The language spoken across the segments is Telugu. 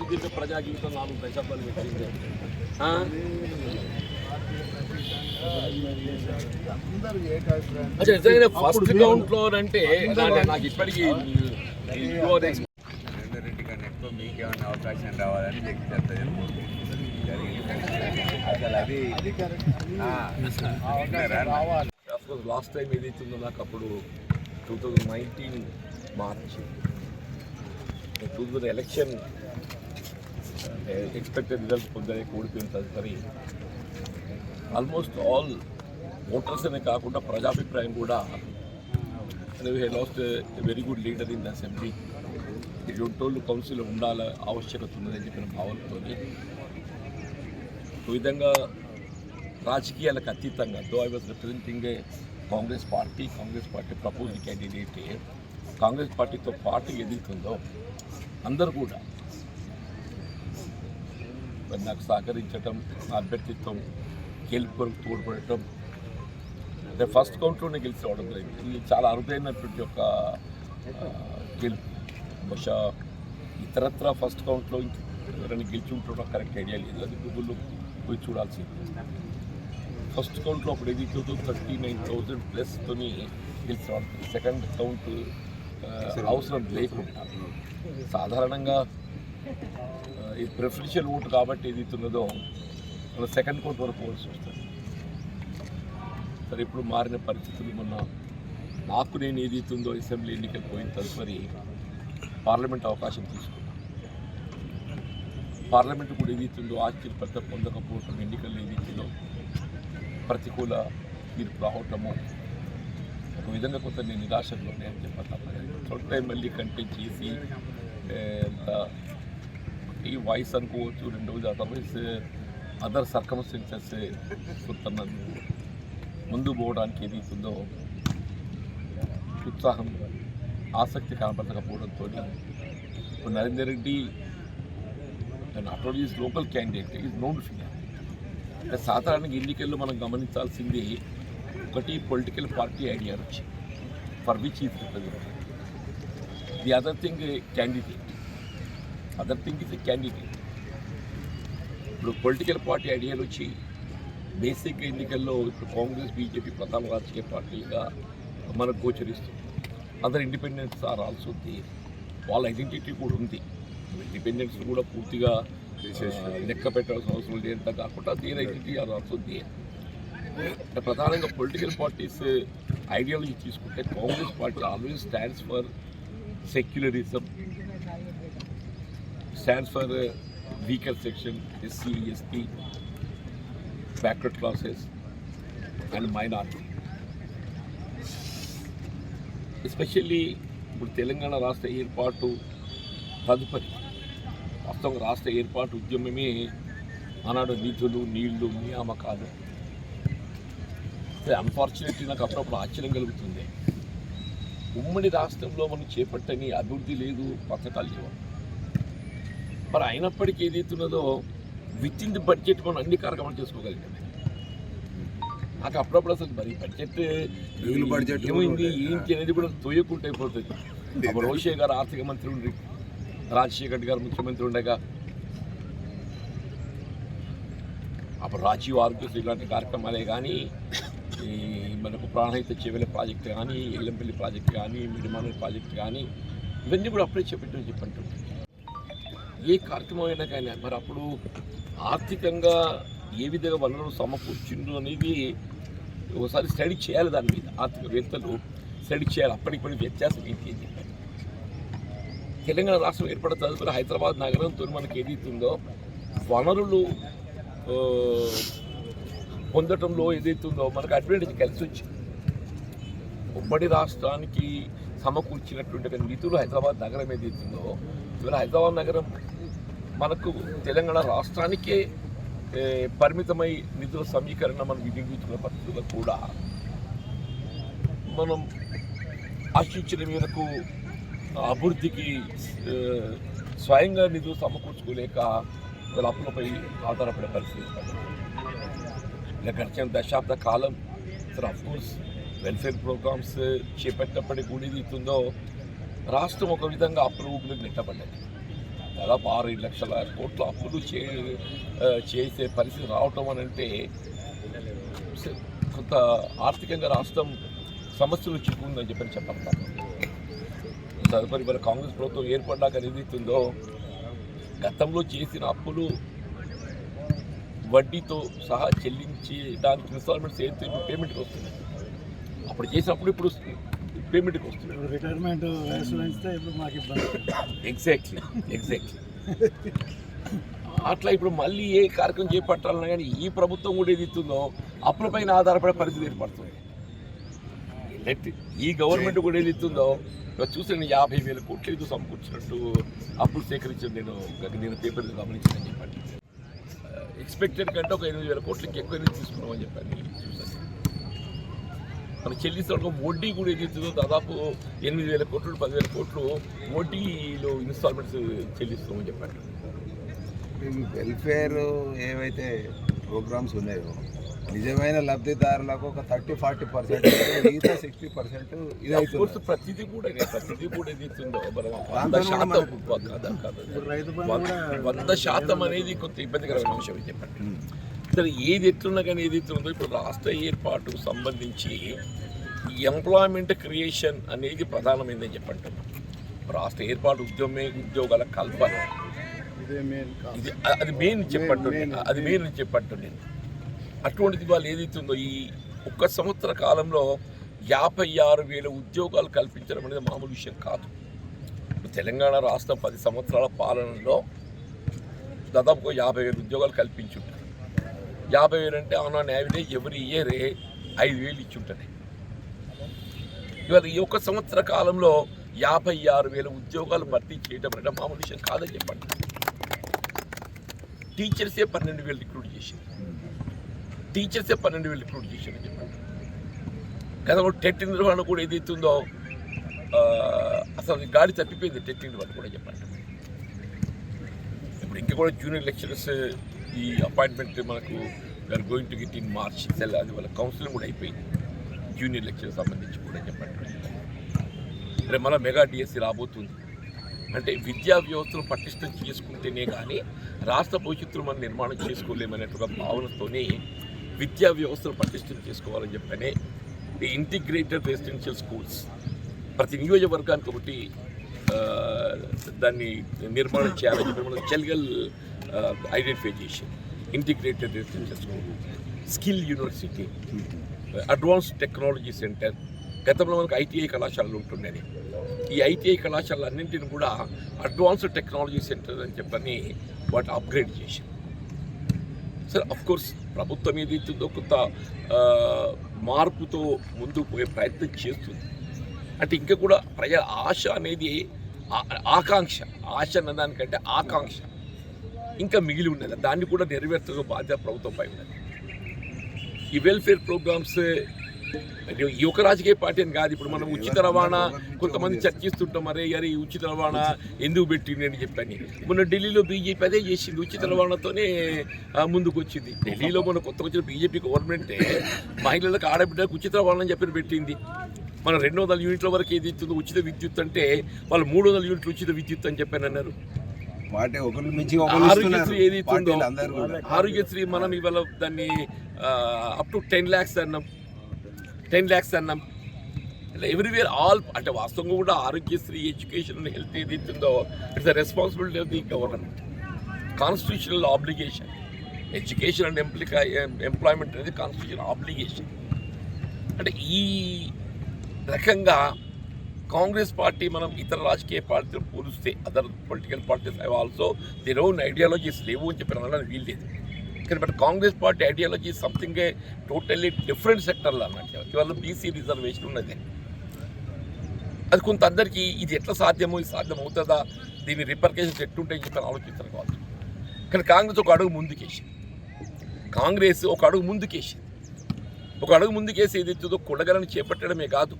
సుదీర్ఘ ప్రజా జీవితం నాలుగు దశాబ్దాలు పెట్టింది నిజంగానే ఫస్ట్లో అంటే నాకు- ఇప్పటికీ రెడ్డి కన్నా ఎక్కువ మీకేమైనా అవకాశం రావాలని అసలు అది? లాస్ట్ టైం ఏదైతుందో నాకు అప్పుడు two thousand nineteen March. Two thousand election expected result పొందే ఓడిపోయిన తదుపరి ఆల్మోస్ట్ ఆల్ ఓటర్స్ అనే కాకుండా ప్రజాభిప్రాయం కూడా last very good leader in the assembly ఇటువంటి వాళ్ళు కౌన్సిల్ ఉండాల ఆవశ్యకత ఉన్నదని చెప్పిన భావనతో ఈ విధంగా రాజకీయాలకు అతీతంగా though I was representing a Congress party Congress party propose candidate Congress పార్టీతో పార్టీ ఎదుగుతుందో అందరూ కూడా మరి నాకు సహకరించటం నా అభ్యర్థిత్వం గెలుపు కొరకు తోడ్పడటం. అంటే ఫస్ట్ కౌంట్లోనే గెలిచి రావడం జరిగింది ఇది చాలా అరుదైనటువంటి ఒక గెలుపు. బహుశా ఇతరత్ర ఫస్ట్ కౌంట్లో ఎవరైనా గెలిచి ఉంటుండో కరెక్ట్ ఐడియా లేదు. అది గూగుల్లో పోయి చూడాల్సింది. ఫస్ట్ కౌంట్లో అప్పుడు ఏది థౌసండ్ థర్టీ నైన్ థౌసండ్ ప్లస్తోని గెలిచి రావడం సెకండ్ కౌంట్ అవసరం లేకుండా. సాధారణంగా ఇది ప్రిఫరెన్షియల్ ఓటు కాబట్టి ఏది ఉన్నదో మన సెకండ్ కోర్ట్ వరకు పోవాల్సి వస్తుంది. సరే ఇప్పుడు మారిన పరిస్థితులు మొన్న నాకు నేను ఏది ఉందో అసెంబ్లీ ఎన్నికలు పోయిన తదుపరి పార్లమెంట్ అవకాశం తీసుకున్నాను. పార్లమెంట్ కూడా ఏది ఉందో ఆశ్చర్యపడ్డ పొందకపోవటం ఎన్నికల్లో ఏదైతుందో ప్రతికూల తీర్పు రావటము ఒక విధంగా కొంత నేను నిరాశలో నేను చెప్పాను టైం మళ్ళీ కంటెంట్ చేసి ఎంత ఈ వాయిస్ అనుకోవచ్చు రెండవది అదర్వైజ్ అదర్ సర్కమ్స్టెన్సెస్ కొంత నన్ను ముందు పోవడానికి ఏదైతుందో ఉత్సాహం ఆసక్తి కనపడకపోవడంతో ఇప్పుడు Narender Reddy not only is local candidate is known figure అంటే సాధారణంగా ఎన్నికల్లో మనం గమనించాల్సింది ఒకటి పొలిటికల్ పార్టీ ఐడియా వచ్చి for which is represent the other thing candidate other thing is a candidate ఇప్పుడు పొలిటికల్ పార్టీ ఐడియాలు వచ్చి బేసిక్ ఎన్నికల్లో ఇప్పుడు కాంగ్రెస్ బీజేపీ ప్రధాన రాజకీయ పార్టీలుగా మనకు గోచరిస్తుంది. Other independence are also they వాళ్ళ ఐడెంటిటీ కూడా ఉంది. ఇండిపెండెన్స్ కూడా పూర్తిగా లెక్క పెట్టాల్సిన అవసరం లేదంత కాకుండా their identity are also they ప్రధానంగా పొలిటికల్ పార్టీస్ ఐడియాలజీ తీసుకుంటే Congress party always stands for secularism stands for weaker section SC ST factory classes and minority especially ఇప్పుడు తెలంగాణ రాష్ట్ర ఏర్పాటు తదుపరి మొత్తం రాష్ట్ర ఏర్పాటు ఉద్యమమే ఆనాడు నిధులు నీళ్ళు నియామకాలు. అన్ఫార్చునేట్లీ నాకు అప్పుడప్పుడు ఆశ్చర్యం కలుగుతుంది. ఉమ్మడి రాష్ట్రంలో మనం చేపట్టని అభివృద్ధి లేదు పథకాలు లేవు మరి అయినప్పటికీ ఏదైతున్నదో విత్ ఇన్ ది బడ్జెట్ మనం అన్ని కార్యక్రమాలు చేసుకోగలిగాం. నాకు అప్పుడప్పుడు అసలు మరి బడ్జెట్ మిగులు బడ్జెట్ ఏమైంది ఏంటి అనేది కూడా తోయకుంటే అయిపోతుంది. అప్పుడు రోషే గారు ఆర్థిక మంత్రి ఉండి రాజశేఖర్ గారు ముఖ్యమంత్రి ఉండగా అప్పుడు రాజీవ్ ఆరోగ్యశ్రీ ఇలాంటి కార్యక్రమాలే కానీ ఈ మనకు ప్రాణహిత చెవెల ప్రాజెక్ట్ కానీ ఎల్లంపల్లి ప్రాజెక్ట్ కానీ మిడిమానల్ ప్రాజెక్ట్ కానీ ఇవన్నీ కూడా అప్పుడే చెప్పిట్టు చెప్పంటుంటే ఏ కార్యక్రమం అయినా కానీ మరి అప్పుడు ఆర్థికంగా ఏ విధంగా వనరులు సమకూర్చిండు అనేది ఒకసారి స్టడీ చేయాలి దాని మీద. ఆర్థికవేత్తలు స్టడీ చేయాలి. అప్పటికి వ్యత్యాసం ఏంటి అని చెప్పారు. తెలంగాణ రాష్ట్రం ఏర్పడిన తదుపరి హైదరాబాద్ నగరంతో మనకి ఏదైతుందో వనరులు పొందటంలో ఏదైతుందో మనకు అడ్వాంటేజ్ కలిసి వచ్చింది. ఉమ్మడి రాష్ట్రానికి సమకూర్చినటువంటి ఒక నిధులు హైదరాబాద్ నగరం ఏదైతుందో ఇవాళ హైదరాబాద్ నగరం మనకు తెలంగాణ రాష్ట్రానికే పరిమితమై నిధుల సమీకరణ మనం వినియోగించుకున్న పరిస్థితుల్లో కూడా మనం ఆశించిన మేరకు అభివృద్ధికి స్వయంగా నిధులు సమకూర్చుకోలేక వీళ్ళ అప్పులపై ఆధారపడే పరిస్థితి గడిచిన దశాబ్ద కాలం అఫ్కోర్స్ వెల్ఫేర్ ప్రోగ్రామ్స్ చేపట్టినప్పటికీ కూడా ఇది ఇస్తుందో రాష్ట్రం ఒక విధంగా అప్పుల ఊపిలోకి నెట్టబడ్డది. దాదాపు ఆరు ఏడు లక్షల కోట్ల అప్పులు చే చేసే పరిస్థితి రావటం అని అంటే కొంత ఆర్థికంగా రాష్ట్రం సమస్యలు చిక్కుందని చెప్పని చెప్పాలి. తదుపరి మరి కాంగ్రెస్ ప్రభుత్వం ఏర్పడ్డాక ఏదైతుందో గతంలో చేసిన అప్పులు వడ్డీతో సహా చెల్లించి దానికి ఇన్స్టాల్మెంట్స్ ఏదైతే పేమెంట్కి వస్తున్నాయి అప్పుడు చేసినప్పుడు ఇప్పుడు పేమెంట్కి ఇప్పుడు రిటైర్మెంట్ వయసు పెంచితే ఇప్పుడు మాకు ఇబ్బంది. ఎగ్జాక్ట్లీ ఎగ్జాక్ట్లీ అట్లా ఇప్పుడు మళ్ళీ ఏ కార్యక్రమం చేపట్టాలన్నా కానీ ఈ ప్రభుత్వం కూడా ఏది ఇస్తుందో అప్పులపైన ఆధారపడే పరిస్థితి ఏర్పడుతుంది. నెట్ ఈ గవర్నమెంట్ కూడా ఏది ఇస్తుందో చూసి నేను యాభై వేల కోట్లు ఏదో సమకూర్చినట్టు అప్పులు సేకరించాను నేను. నేను పేపర్ గమనించానని చెప్పండి. ఎక్స్పెక్టెడ్ కంటే ఒక ఎనిమిది వేల కోట్లు ఎక్కువ తీసుకున్నామని చెప్పాను మనం చెల్లిస్తున్న వడ్డీ కూడా ఏది ఇస్తుందో దాదాపు ఎనిమిది వేల కోట్లు పదివేల కోట్లు వడ్డీలో ఇన్స్టాల్మెంట్స్ చెల్లిస్తామని చెప్పారు. వెల్ఫేర్ ఏవైతే ప్రోగ్రామ్స్ ఉన్నాయో నిజమైన లబ్ధిదారులకు ఒక థర్టీ ఫార్టీ పర్సెంట్ మిగతా సిక్స్టీ పర్సెంట్ ఇది ప్రతిదీ కూడా ఇదే, ప్రతిదీ కూడా మనం వంద శాతం వంద శాతం అనేది కొంత ఇబ్బందికరమైన విషయం చెప్పండి. సరే ఏది ఎట్లున్నా కానీ ఏది ఎట్లుందో ఇప్పుడు రాష్ట్ర ఏర్పాటుకు సంబంధించి ఎంప్లాయ్మెంట్ క్రియేషన్ అనేది ప్రధానమైందని చెప్పంటున్నాం. రాష్ట్ర ఏర్పాటు ఉద్యోగమే ఉద్యోగాల కల్పన. ఇదే అది మెయిన్ చెప్పంటుండే main, అది మెయిన్ అని చెప్పంటుండే అటువంటిది వాళ్ళు ఏదైతుందో ఈ ఒక్క సంవత్సర కాలంలో యాభై ఆరు వేల ఉద్యోగాలు కల్పించడం అనేది మామూలు విషయం కాదు. ఇప్పుడు తెలంగాణ రాష్ట్రం పది సంవత్సరాల పాలనలో దాదాపు యాభై వేల ఉద్యోగాలు కల్పించుంటారు యాభై వేలు అంటే on on average every year ఐదు వేలు ఇచ్చుంటాయి ఇవాళ ఈ ఒక్క సంవత్సర కాలంలో యాభై ఆరు వేల ఉద్యోగాలు భర్తీ చేయడం అంటే మామూలు విషయం కాదని చెప్పండి. టీచర్సే పన్నెండు వేలు రిక్రూట్ చేసింది. టీచర్సే పన్నెండు వేలు రిక్రూట్ చేసిందని చెప్పండి. కదా టెట్ నిర్వహణ కూడా ఏదైతుందో అసలు గాడి తప్పిపోయింది టెట్ నిర్వహణ కూడా చెప్పండి. ఇప్పుడు ఇంకా కూడా జూనియర్ లెక్చరర్స్ ఈ అపాయింట్మెంట్ మనకు we're going to get in March cell అది వాళ్ళ కౌన్సిలింగ్ కూడా అయిపోయింది. జూనియర్ లెక్చర్ సంబంధించి కూడా చెప్పండి రేపు మళ్ళీ మెగా డిఎస్సి రాబోతుంది. అంటే విద్యా వ్యవస్థను పటిష్టం చేసుకుంటేనే కానీ రాష్ట్ర భవిష్యత్తును మనం నిర్మాణం చేసుకోలేమనేటువంటి భావనతోనే విద్యా వ్యవస్థను పటిష్టం చేసుకోవాలని చెప్పనే ది ఇంటిగ్రేటెడ్ రెసిడెన్షియల్ స్కూల్స్ ప్రతి నియోజకవర్గానికి ఒకటి దాన్ని నిర్మాణం చేయాలని చెప్పి మనం చెల్గల్ ఐడెంటిఫై చేసి integrated research skill university advance technology centre గతంలో మనకు ఐటీఐ కళాశాలలు ఉంటుండేది ఈ ఐటీఐ కళాశాలలు అన్నింటిని కూడా అడ్వాన్స్డ్ టెక్నాలజీ సెంటర్ అని చెప్పని వాటి అప్గ్రేడ్ చేసి సార్ అఫ్ కోర్స్ ప్రభుత్వం ఏదైతుందో కొంత uh, మార్పుతో ముందుకు పోయే ప్రయత్నం చేస్తుంది. అంటే ఇంకా కూడా ప్రజల ఆశ అనేది ఆకాంక్ష ఆశ అన్న దానికంటే ఆకాంక్ష. ఇంకా మిగిలి ఉన్నది దాన్ని కూడా నెరవేర్చడం బాధ్యత ప్రభుత్వంపై ఉన్నది. ఈ వెల్ఫేర్ ప్రోగ్రామ్స్ ఈ ఒక రాజకీయ పార్టీ అని కాదు ఇప్పుడు మనం ఉచిత రవాణా కొంతమంది చర్చిస్తుంటాం అరే అరే ఈ ఉచిత రవాణా ఎందుకు పెట్టింది అని చెప్పని. మొన్న ఢిల్లీలో బీజేపీ అదే చేసింది ఉచిత రవాణాతోనే ముందుకు వచ్చింది ఢిల్లీలో మన కొత్త వచ్చిన బీజేపీ గవర్నమెంటే మహిళలకు ఆడబిడ్డలకు ఉచిత రవాణా అని చెప్పి పెట్టింది. మన రెండు వందల యూనిట్ల వరకు ఏది ఇస్తుందో ఉచిత విద్యుత్ అంటే వాళ్ళు మూడు వందల యూనిట్లు ఉచిత విద్యుత్ అని చెప్పని అన్నారు. వాటి ఒకరు మించి. ఏది. ఆరోగ్యశ్రీ మనం ఇవాళ దాన్ని అప్ టు టెన్ ల్యాక్స్ అన్నాం. టెన్ ల్యాక్స్ అన్నాం. ఇలా ఎవ్రీవేర్ ఆల్ అంటే వాస్తవంగా కూడా ఆరోగ్యశ్రీ ఎడ్యుకేషన్ అండ్ హెల్త్ ఏది ఇస్తుందో it's the responsibility of the government constitutional obligation education and ఎంప్లికా employment అనేది కాన్స్టిట్యూషన్ ఆబ్లిగేషన్ అంటే ఈ రకంగా కాంగ్రెస్ పార్టీ మనం ఇతర రాజకీయ పార్టీలు పోలిస్తే other political parties have also their own ideologies లేవు అని చెప్పి అనడానికి వీల్లేదు. కానీ but Congress party ideology something a totally different సెక్టర్లు అన్నట్టు. ఇవాళ బీసీ రిజర్వేషన్ ఉన్నది. అది కొంత అందరికీ ఇది ఎట్లా సాధ్యమో ఇది సాధ్యం అవుతుందా దీని రిపర్కేషన్స్ ఎట్టుంటాయని చెప్పి ఆలోచిస్తారు కాదు కానీ కాంగ్రెస్ ఒక అడుగు ముందుకేసింది. కాంగ్రెస్ ఒక అడుగు ముందుకేసింది. ఒక అడుగు ముందుకేసి ఏది కొడగలను చేపట్టడమే కాదు.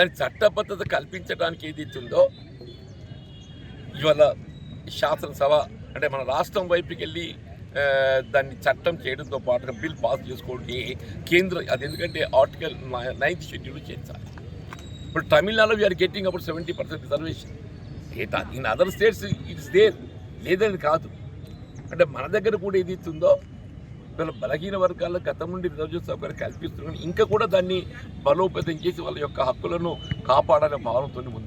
దాని చట్టబద్ధత కల్పించడానికి ఏది ఇస్తుందో ఇవాళ శాసనసభ అంటే మన రాష్ట్రం వైపుకి వెళ్ళి దాన్ని చట్టం చేయడంతో పాటుగా బిల్ పాస్ చేసుకోవడానికి కేంద్ర అది ఎందుకంటే ఆర్టికల్ నైన్త్ షెడ్యూల్ చేర్చాలి ఇప్పుడు తమిళనాడులో వీఆర్ గెట్టింగ్ అప్పుడు seventy percent reservation in other states it's there లేదని కాదు. అంటే మన దగ్గర కూడా ఏది ఇస్తుందో వీళ్ళ బలహీన వర్గాల గతం నుండి రిజర్వేషన్ సౌకర్యం కల్పిస్తున్నాం ఇంకా కూడా దాన్ని బలోపేతం చేసి వాళ్ళ యొక్క హక్కులను కాపాడాలనే భావనతో ముందు